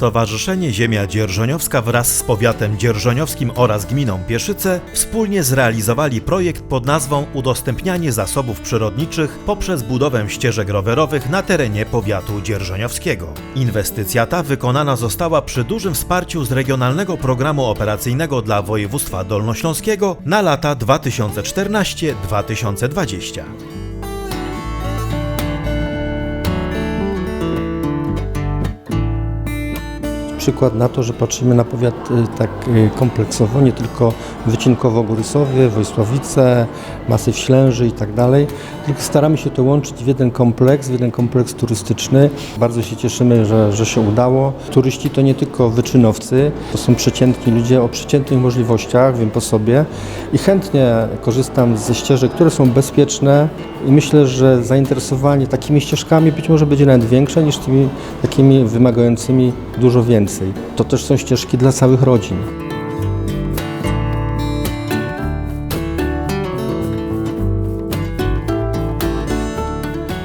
Stowarzyszenie Ziemia Dzierżoniowska wraz z powiatem dzierżoniowskim oraz gminą Pieszyce wspólnie zrealizowali projekt pod nazwą Udostępnianie zasobów przyrodniczych poprzez budowę ścieżek rowerowych na terenie powiatu dzierżoniowskiego. Inwestycja ta wykonana została przy dużym wsparciu z Regionalnego Programu Operacyjnego dla Województwa Dolnośląskiego na lata 2014-2020. Przykład na to, że patrzymy na powiat y, tak y, kompleksowo, nie tylko wycinkowo-górysowy, Wojsławice, Masyw Ślęży i tak dalej, tylko staramy się to łączyć w jeden kompleks, w jeden kompleks turystyczny. Bardzo się cieszymy, że, że się udało. Turyści to nie tylko wyczynowcy, to są przeciętni ludzie o przeciętnych możliwościach, wiem po sobie i chętnie korzystam ze ścieżek, które są bezpieczne i myślę, że zainteresowanie takimi ścieżkami być może będzie nawet większe niż tymi takimi wymagającymi dużo więcej. To też są ścieżki dla całych rodzin.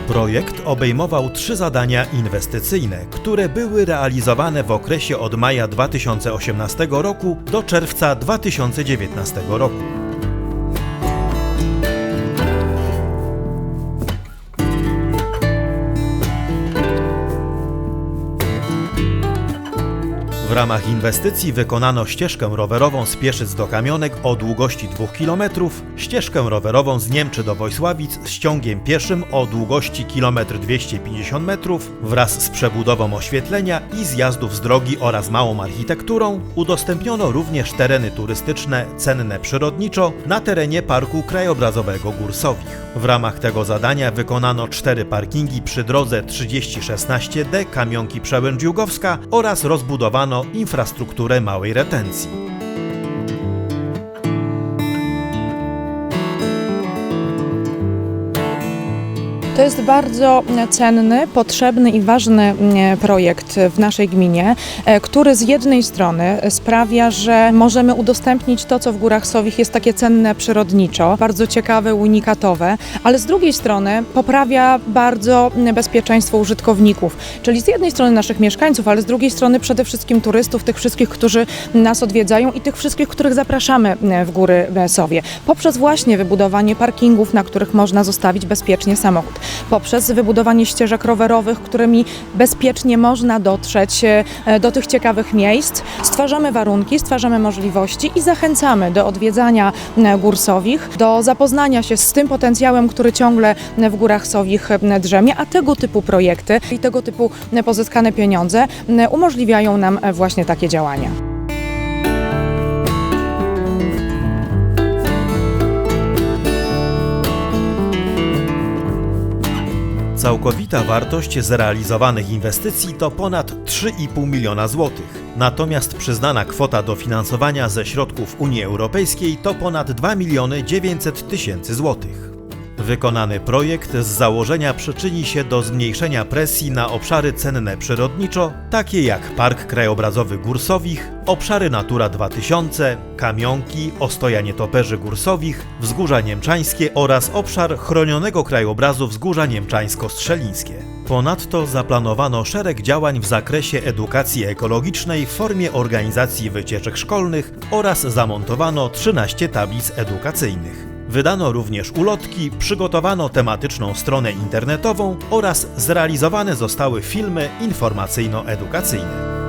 Projekt obejmował trzy zadania inwestycyjne, które były realizowane w okresie od maja 2018 roku do czerwca 2019 roku. Ramach inwestycji wykonano ścieżkę rowerową z Pieszyc do Kamionek o długości 2 km, ścieżkę rowerową z Niemczy do Wojsławic z ciągiem pieszym o długości 1 250 m wraz z przebudową oświetlenia i zjazdów z drogi oraz małą architekturą. Udostępniono również tereny turystyczne cenne przyrodniczo na terenie Parku Krajobrazowego Górsowich. W ramach tego zadania wykonano cztery parkingi przy drodze 3016D Kamionki Przełęcz-Jugowska oraz rozbudowano infrastrukturę małej retencji. To jest bardzo cenny, potrzebny i ważny mm, projekt w naszej gminie, e, który z jednej strony sprawia, że możemy udostępnić to, co w Górach Sowich jest takie cenne przyrodniczo, bardzo ciekawe, unikatowe, ale z drugiej strony poprawia bardzo bezpieczeństwo użytkowników, czyli z jednej strony naszych mieszkańców, ale z drugiej strony przede wszystkim turystów, tych wszystkich, którzy nas odwiedzają i tych wszystkich, których zapraszamy w Góry Sowie, poprzez właśnie wybudowanie parkingów, na których można zostawić bezpiecznie samochód poprzez wybudowanie ścieżek rowerowych, którymi bezpiecznie można dotrzeć e, do tych ciekawych miejsc. Stwarzamy warunki, stwarzamy możliwości i zachęcamy do odwiedzania e, gór Sowich, do zapoznania się z tym potencjałem, który ciągle w górach Sowich e, drzemie, a tego typu projekty i tego typu pozyskane pieniądze umożliwiają nam właśnie takie działania. Całkowita wartość zrealizowanych inwestycji to ponad 3,5 miliona złotych. Natomiast przyznana kwota dofinansowania ze środków Unii Europejskiej to ponad 2 miliony 900 tysięcy złotych. Wykonany projekt z założenia przyczyni się do zmniejszenia presji na obszary cenne przyrodniczo, takie jak Park Krajobrazowy Górsowich, obszary Natura 2000, Kamionki, Ostoja Nietoperzy Górsowich, Wzgórza Niemczańskie oraz obszar chronionego krajobrazu Wzgórza Niemczańsko-Strzelińskie. Ponadto zaplanowano szereg działań w zakresie edukacji ekologicznej w formie organizacji wycieczek szkolnych oraz zamontowano 13 tablic edukacyjnych. Wydano również ulotki, przygotowano tematyczną stronę internetową oraz zrealizowane zostały filmy informacyjno-edukacyjne.